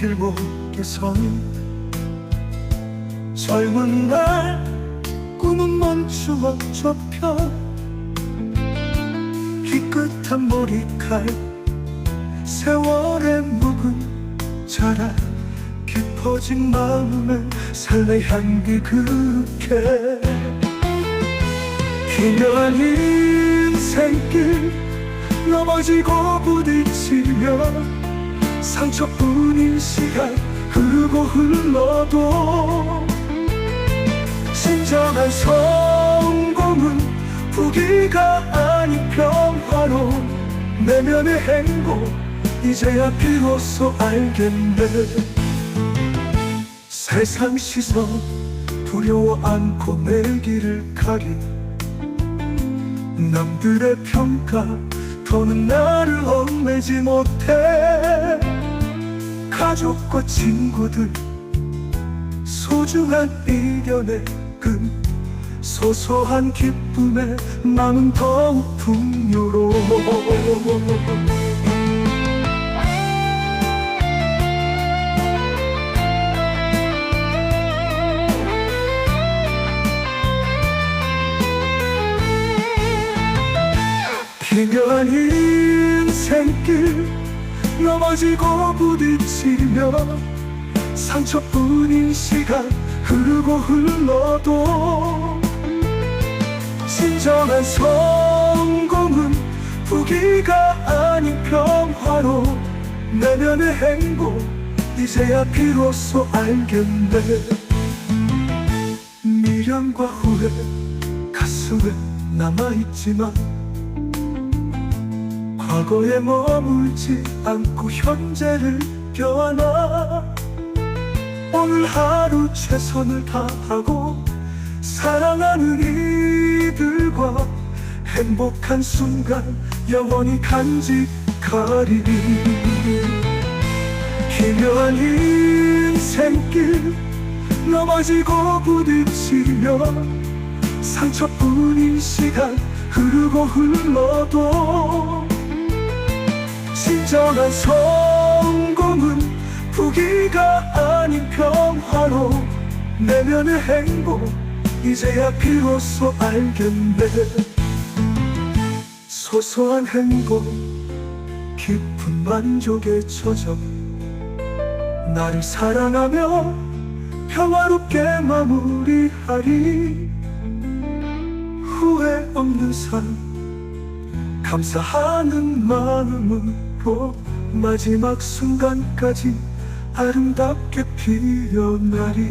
길목에선 젊은 날 꿈은 멈추어 좁혀 희끗한 머리칼 세월의 묵은 자라 깊어진 마음에 살레 향기 그게 희미한 인생길 넘어지고 부딪히며 상처뿐인 시간 흐르고 흘러도 진정한 성공은 부기가 아닌 평화로 내면의 행복 이제야 비로소 알겠네. 세상 시선 두려워 않고 내 길을 가리. 남들의 평가 더는 나를 얽매지 못해 가족과 친구들 소중한 일연의 금 소소한 기쁨에 마음은 더욱 풍요로워 기묘한 인생길 넘어지고 부딪히며 상처뿐인 시간 흐르고 흘러도 진정한 성공은 부기가 아닌 평화로 내면의 행복 이제야 비로소 알겠네. 미련과 후회 가슴에 남아있지만 과거에 머물지 않고 현재를 껴안아 오늘 하루 최선을 다하고 사랑하는 이들과 행복한 순간 영원히 간직하리니 기묘한 인생길 넘어지고 부딪히며 상처뿐인 시간 흐르고 흘러도 진정한 성공은 부기가 아닌 평화로 내면의 행복 이제야 비로소 알겠네. 소소한 행복 깊은 만족에 젖어 나를 사랑하며 평화롭게 마무리하리. 후회 없는 삶 감사하는 마음으 로 마지막 순간까지 아름답게 피어나리